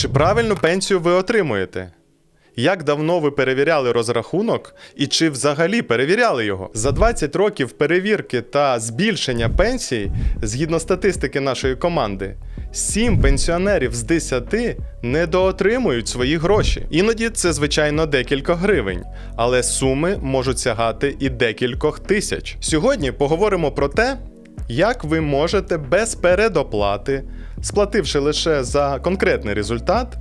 Чи правильну пенсію ви отримуєте? Як давно ви перевіряли розрахунок і чи взагалі перевіряли його? За 20 років перевірки та збільшення пенсій, згідно статистики нашої команди, 7 пенсіонерів з 10 недоотримують свої гроші. Іноді це, звичайно, декілька гривень, але суми можуть сягати і декількох тисяч. Сьогодні поговоримо про те, як ви можете без передоплати, сплативши лише за конкретний результат,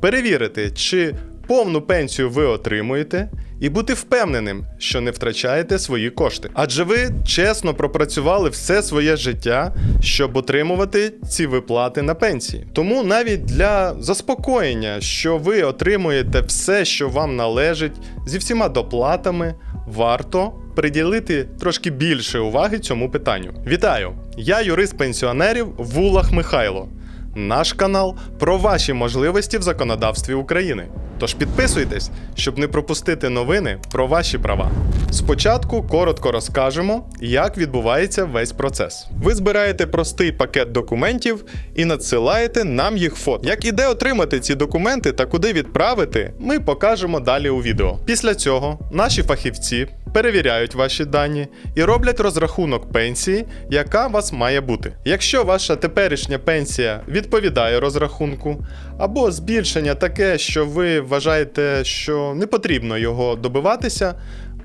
перевірити, чи повну пенсію ви отримуєте, і бути впевненим, що не втрачаєте свої кошти. Адже ви чесно пропрацювали все своє життя, щоб отримувати ці виплати на пенсії. Тому навіть для заспокоєння, що ви отримуєте все, що вам належить, зі всіма доплатами, варто приділити трошки більше уваги цьому питанню. Вітаю! Я юрист пенсіонерів Вулах Михайло. Наш канал про ваші можливості в законодавстві України. Тож підписуйтесь, щоб не пропустити новини про ваші права. Спочатку коротко розкажемо, як відбувається весь процес. Ви збираєте простий пакет документів і надсилаєте нам їх фото. Як і де отримати ці документи та куди відправити, ми покажемо далі у відео. Після цього наші фахівці перевіряють ваші дані і роблять розрахунок пенсії, яка у вас має бути. Якщо ваша теперішня пенсія відповідає розрахунку, або збільшення таке, що ви вважаєте, що не потрібно його добиватися,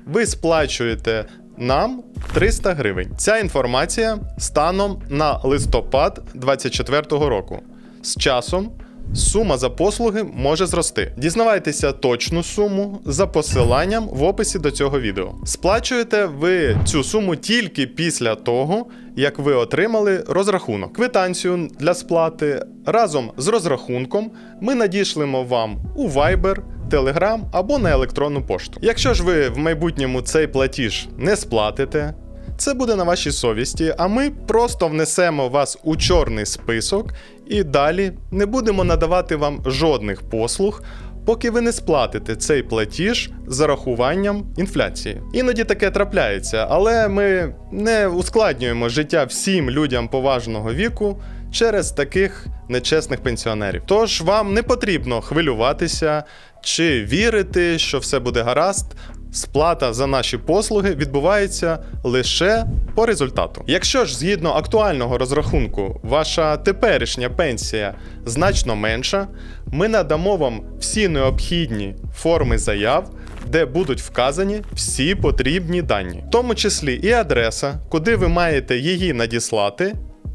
ви сплачуєте нам 300 гривень. Ця інформація станом на листопад 2024 року. З часом сума за послуги може зрости. Дізнавайтеся точну суму за посиланням в описі до цього відео. Сплачуєте ви цю суму тільки після того, як ви отримали розрахунок. Квитанцію для сплати разом з розрахунком ми надішлемо вам у Viber, Telegram або на електронну пошту. Якщо ж ви в майбутньому цей платіж не сплатите, це буде на вашій совісті, а ми просто внесемо вас у чорний список і далі не будемо надавати вам жодних послуг, поки ви не сплатите цей платіж з зарахуванням інфляції. Іноді таке трапляється, але ми не ускладнюємо життя всім людям поважного віку через таких нечесних пенсіонерів. Тож вам не потрібно хвилюватися чи вірити, що все буде гаразд. Сплата за наші послуги відбувається лише по результату. Якщо ж згідно актуального розрахунку ваша теперішня пенсія значно менша, ми надамо вам всі необхідні форми заяв, де будуть вказані всі потрібні дані, в тому числі і адреса, куди ви маєте її надіслати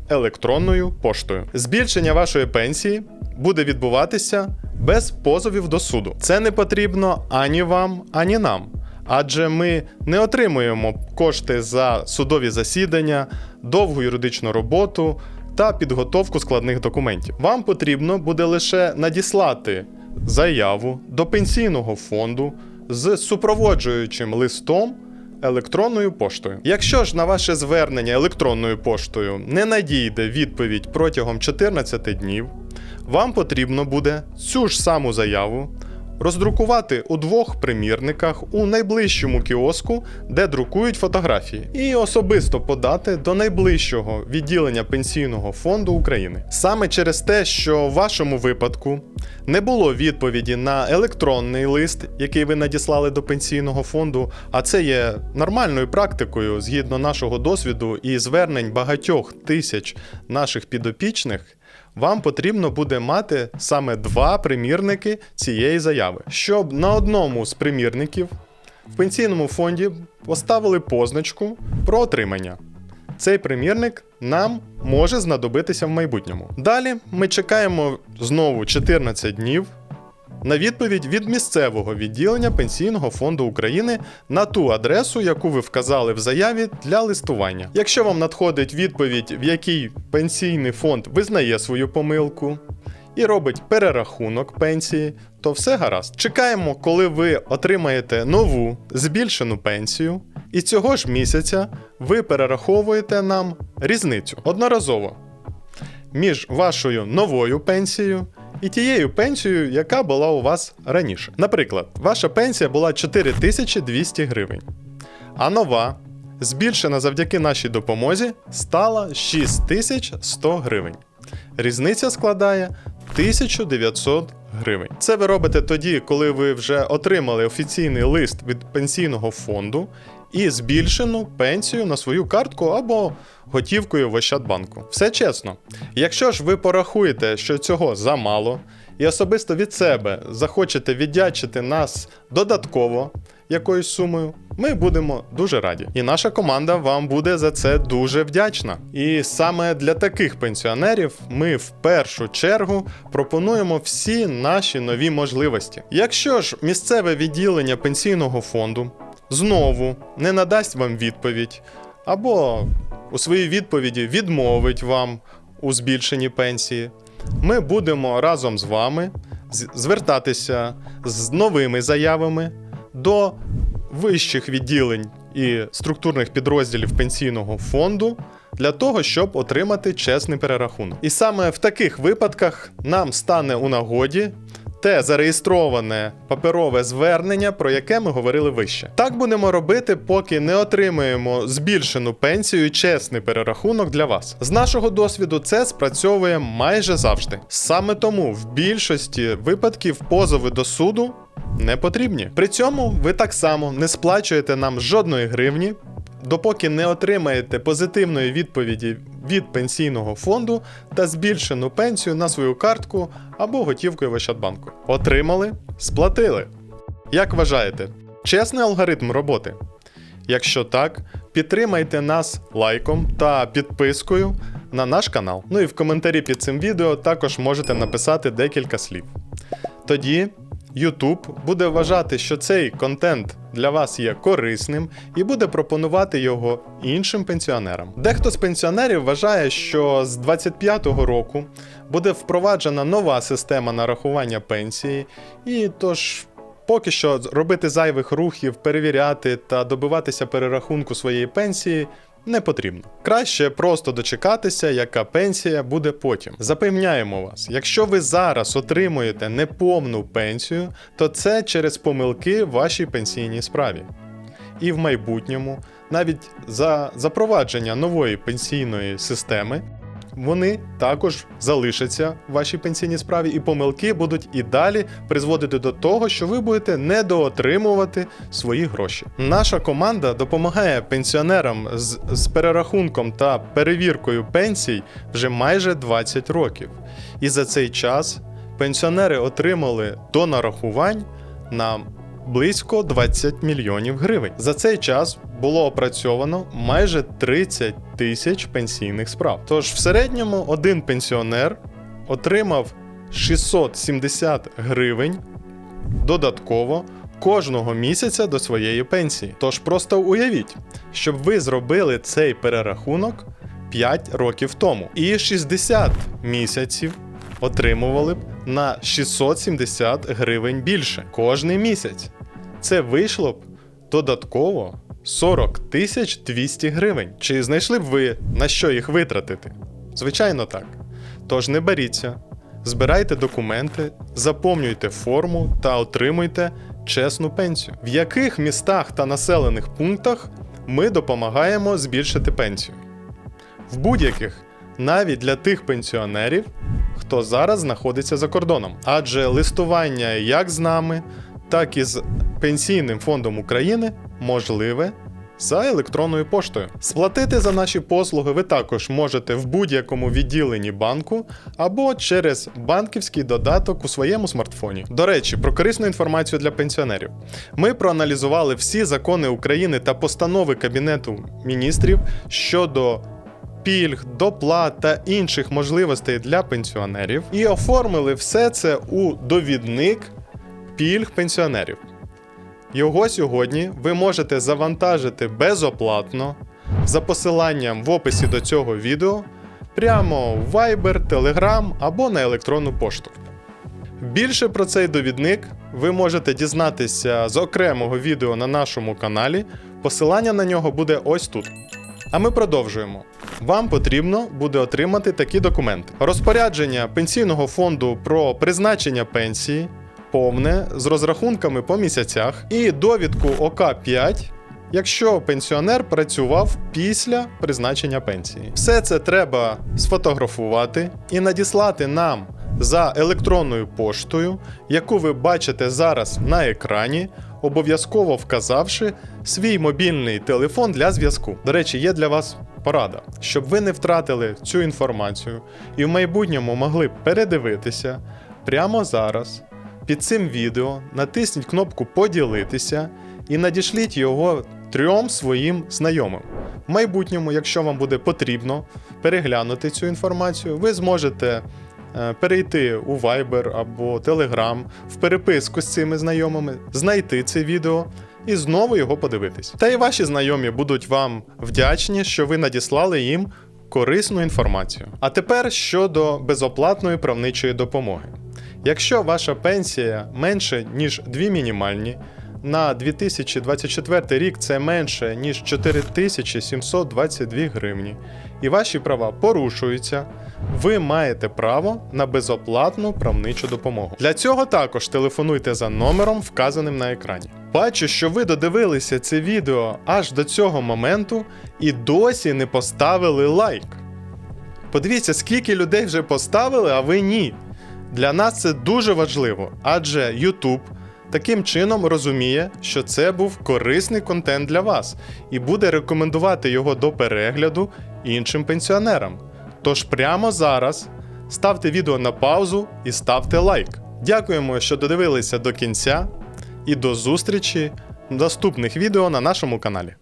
електронною поштою. Збільшення вашої пенсії буде відбуватися без позовів до суду. Це не потрібно ані вам, ані нам. Адже ми не отримуємо кошти за судові засідання, довгу юридичну роботу та підготовку складних документів. Вам потрібно буде лише надіслати заяву до пенсійного фонду з супроводжуючим листом електронною поштою. Якщо ж на ваше звернення електронною поштою не надійде відповідь протягом 14 днів, вам потрібно буде цю ж саму заяву роздрукувати у двох примірниках у найближчому кіоску, де друкують фотографії, і особисто подати до найближчого відділення пенсійного фонду України. Саме через те, що в вашому випадку не було відповіді на електронний лист, який ви надіслали до пенсійного фонду, а це є нормальною практикою згідно нашого досвіду і звернень багатьох тисяч наших підопічних. Вам потрібно буде мати саме два примірники цієї заяви, щоб на одному з примірників в пенсійному фонді поставили позначку про отримання. Цей примірник нам може знадобитися в майбутньому. Далі ми чекаємо знову 14 днів на відповідь від місцевого відділення Пенсійного фонду України на ту адресу, яку ви вказали в заяві для листування. Якщо вам надходить відповідь, в якій пенсійний фонд визнає свою помилку і робить перерахунок пенсії, то все гаразд. Чекаємо, коли ви отримаєте нову збільшену пенсію, і цього ж місяця ви перераховуєте нам різницю одноразово між вашою новою пенсією і тією пенсією, яка була у вас раніше. Наприклад, ваша пенсія була 4200 гривень, а нова, збільшена завдяки нашій допомозі, стала 6100 гривень. Різниця складає 1900 гривень. Це ви робите тоді, коли ви вже отримали офіційний лист від пенсійного фонду і збільшену пенсію на свою картку або готівкою в Ощадбанку. Все чесно. Якщо ж ви порахуєте, що цього замало, і особисто від себе захочете віддячити нас додатково якоюсь сумою, ми будемо дуже раді. І наша команда вам буде за це дуже вдячна. І саме для таких пенсіонерів ми в першу чергу пропонуємо всі наші нові можливості. Якщо ж місцеве відділення пенсійного фонду знову не надасть вам відповідь, або у своїй відповіді відмовить вам у збільшенні пенсії, ми будемо разом з вами звертатися з новими заявами до вищих відділень і структурних підрозділів пенсійного фонду для того, щоб отримати чесний перерахунок. І саме в таких випадках нам стане у нагоді. Те зареєстроване паперове звернення, про яке ми говорили вище. Так будемо робити, поки не отримаємо збільшену пенсію чесний перерахунок для вас. З нашого досвіду це спрацьовує майже завжди. Саме тому в більшості випадків позови до суду не потрібні. При цьому ви так само не сплачуєте нам жодної гривні, допоки не отримаєте позитивної відповіді від пенсійного фонду та збільшену пенсію на свою картку або готівкою в Ощадбанку. Отримали, сплатили. Як вважаєте, чесний алгоритм роботи? Якщо так, підтримайте нас лайком та підпискою на наш канал. Ну і в коментарі під цим відео також можете написати декілька слів. Тоді YouTube буде вважати, що цей контент для вас є корисним і буде пропонувати його іншим пенсіонерам. Дехто з пенсіонерів вважає, що з 25-го року буде впроваджена нова система нарахування пенсії, і тож. Поки що робити зайвих рухів, перевіряти та добиватися перерахунку своєї пенсії не потрібно. Краще просто дочекатися, яка пенсія буде потім. Запевняємо вас, якщо ви зараз отримуєте неповну пенсію, то це через помилки в вашій пенсійній справі. І в майбутньому, навіть за запровадження нової пенсійної системи, вони також залишаться в вашій пенсійній справі, і помилки будуть і далі призводити до того, що ви будете недоотримувати свої гроші. Наша команда допомагає пенсіонерам з, з перерахунком та перевіркою пенсій вже майже 20 років. І за цей час пенсіонери отримали до нарахувань на близько 20 мільйонів гривень. За цей час було опрацьовано майже 30 тисяч пенсійних справ. Тож в середньому один пенсіонер отримав 670 гривень додатково кожного місяця до своєї пенсії. Тож просто уявіть, щоб ви зробили цей перерахунок 5 років тому і 60 місяців отримували б на 670 гривень більше кожний місяць. Це вийшло б додатково 40 тисяч 200 гривень. Чи знайшли б ви на що їх витратити? Звичайно, так. Тож не беріться, збирайте документи, заповнюйте форму та отримуйте чесну пенсію. В яких містах та населених пунктах ми допомагаємо збільшити пенсію? В будь-яких, навіть для тих пенсіонерів, хто зараз знаходиться за кордоном. Адже листування як з нами, так і з Пенсійним фондом України можливе за електронною поштою. Сплатити за наші послуги ви також можете в будь-якому відділенні банку або через банківський додаток у своєму смартфоні. До речі, про корисну інформацію для пенсіонерів. Ми проаналізували всі закони України та постанови Кабінету міністрів щодо пільг, доплат та інших можливостей для пенсіонерів і оформили все це у довідник пільг пенсіонерів. Його сьогодні ви можете завантажити безоплатно за посиланням в описі до цього відео прямо в Viber, Telegram або на електронну пошту. Більше про цей довідник ви можете дізнатися з окремого відео на нашому каналі. Посилання на нього буде ось тут. А ми продовжуємо. Вам потрібно буде отримати такі документи: розпорядження пенсійного фонду про призначення пенсії, повне з розрахунками по місяцях, і довідку ОК5, якщо пенсіонер працював після призначення пенсії. Все це треба сфотографувати і надіслати нам за електронною поштою, яку ви бачите зараз на екрані, обов'язково вказавши свій мобільний телефон для зв'язку. До речі, є для вас порада, щоб ви не втратили цю інформацію і в майбутньому могли передивитися прямо зараз. Під цим відео натисніть кнопку Поділитися і надішліть його трьом своїм знайомим. В майбутньому, якщо вам буде потрібно переглянути цю інформацію, ви зможете е, перейти у Viber або Telegram в переписку з цими знайомими, знайти це відео і знову його подивитись. Та і ваші знайомі будуть вам вдячні, що ви надіслали їм корисну інформацію. А тепер щодо безоплатної правничої допомоги. Якщо ваша пенсія менше, ніж дві мінімальні, на 2024 рік це менше, ніж 4722 гривні, і ваші права порушуються, ви маєте право на безоплатну правничу допомогу. Для цього також телефонуйте за номером, вказаним на екрані. Бачу, що ви додивилися це відео аж до цього моменту і досі не поставили лайк. Подивіться, скільки людей вже поставили, а ви ні. Для нас це дуже важливо, адже YouTube таким чином розуміє, що це був корисний контент для вас і буде рекомендувати його до перегляду іншим пенсіонерам. Тож прямо зараз ставте відео на паузу і ставте лайк. Дякуємо, що додивилися до кінця, і до зустрічі в наступних відео на нашому каналі.